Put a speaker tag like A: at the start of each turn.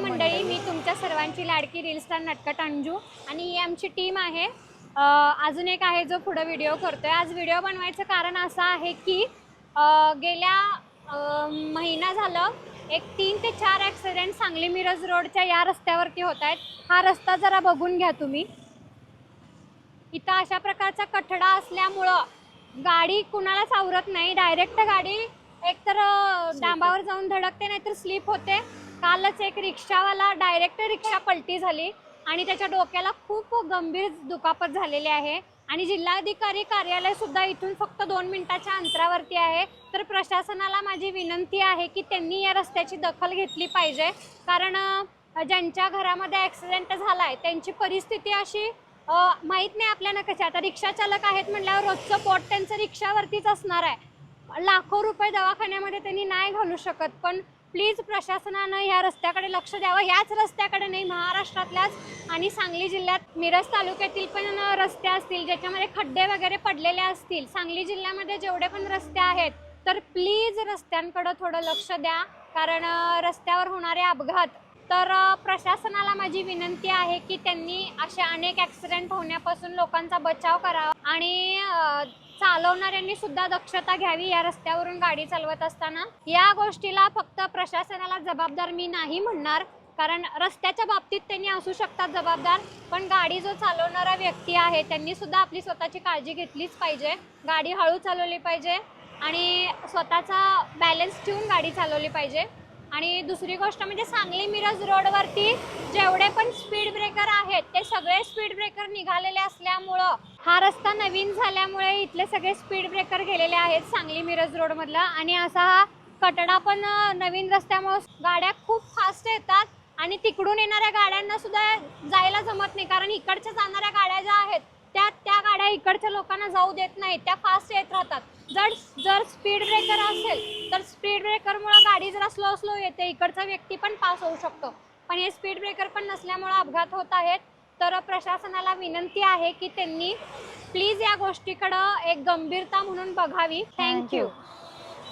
A: मंडळी मी तुमच्या सर्वांची लाडकी रील स्टार नटकट अंजू आणि ही आमची टीम आहे. अजून एक आहे जो पुढं व्हिडिओ करतोय. आज व्हिडिओ बनवायचं कारण असं आहे की अ, गेल्या महिना झालं एक तीन ते चार ॲक्सिडेंट सांगली मिरज रोडच्या या रस्त्यावरती होत आहेत. हा रस्ता जरा बघून घ्या तुम्ही. इथं अशा प्रकारचा कठडा असल्यामुळं गाडी कुणालाच आवरत नाही. डायरेक्ट गाडी एकतर अ, डांबावर जाऊन धडकते नाहीतर स्लिप होते. कालच एक रिक्षावाला डायरेक्ट रिक्षा पलटी झाली आणि त्याच्या डोक्याला खूप गंभीर दुखापत झालेली आहे. आणि जिल्हाधिकारी कार्यालय सुद्धा इथून फक्त दोन मिनिटाच्या अंतरावरती आहे. तर प्रशासनाला माझी विनंती आहे की त्यांनी या रस्त्याची दखल घेतली पाहिजे. कारण ज्यांच्या घरामध्ये ॲक्सिडेंट झाला आहे त्यांची परिस्थिती अशी माहीत नाही आपल्याला कशी आता रिक्षा चालक आहेत म्हटल्यावर रोजचं पोट त्यांचं रिक्षावरतीच असणार आहे. लाखो रुपये दवाखान्यामध्ये त्यांनी नाही घालू शकत. पण प्लीज प्रशासनानं ह्या रस्त्याकडे लक्ष द्यावं. ह्याच रस्त्याकडे नाही महाराष्ट्रातल्याच आणि सांगली जिल्ह्यात मिरज तालुक्यातील पण रस्ते असतील ज्याच्यामध्ये खड्डे वगैरे पडलेले असतील सांगली जिल्ह्यामध्ये जेवढे पण रस्ते आहेत तर प्लीज रस्त्यांकडं थोडं लक्ष द्या. कारण रस्त्यावर होणारे अपघात तर प्रशासनाला माझी विनंती आहे की त्यांनी असे अनेक ॲक्सिडेंट होण्यापासून लोकांचा बचाव करावा. आणि चालवणाऱ्यांनी सुद्धा दक्षता घ्यावी या रस्त्यावरून गाडी चालवत असताना. या गोष्टीला फक्त प्रशासनाला जबाबदार मी नाही म्हणणार कारण रस्त्याच्या बाबतीत त्यांनी असू शकतात जबाबदार पण गाडी जो चालवणारा व्यक्ती आहे त्यांनी सुद्धा आपली स्वतःची काळजी घेतलीच पाहिजे. गाडी हळू चालवली पाहिजे आणि स्वतःचा बॅलन्स ठेवून गाडी चालवली पाहिजे. आणि दुसरी गोष्ट म्हणजे सांगली मिरज रोडवरती जेवढे पण स्पीड ब्रेकर आहेत ते सगळे स्पीड ब्रेकर निघालेले असल्यामुळं हा रस्ता नवीन झाल्यामुळे इथले सगळे स्पीड ब्रेकर गेलेले आहेत सांगली मिरज रोडमधला आणि असा हा कटडा पण नवीन रस्त्यामुळे गाड्या खूप फास्ट येतात. आणि तिकडून येणाऱ्या गाड्यांना सुद्धा जायला जमत नाही. कारण इकडच्या जाणाऱ्या गाड्या ज्या आहेत त्या त्या गाड्या इकडच्या लोकांना जाऊ देत नाहीत. त्या फास्ट येत राहतात. जर जर स्पीड ब्रेकर असेल तर स्पीड ब्रेकरमुळे गाडी जरा स्लो स्लो येते. इकडचा व्यक्ती पण पास होऊ शकतो. पण हे स्पीड ब्रेकर पण नसल्यामुळे अपघात होत आहेत. तर प्रशासनाला विनंती आहे की त्यांनी प्लीज या गोष्टीकडं एक गंभीरता म्हणून बघावी. थँक्यू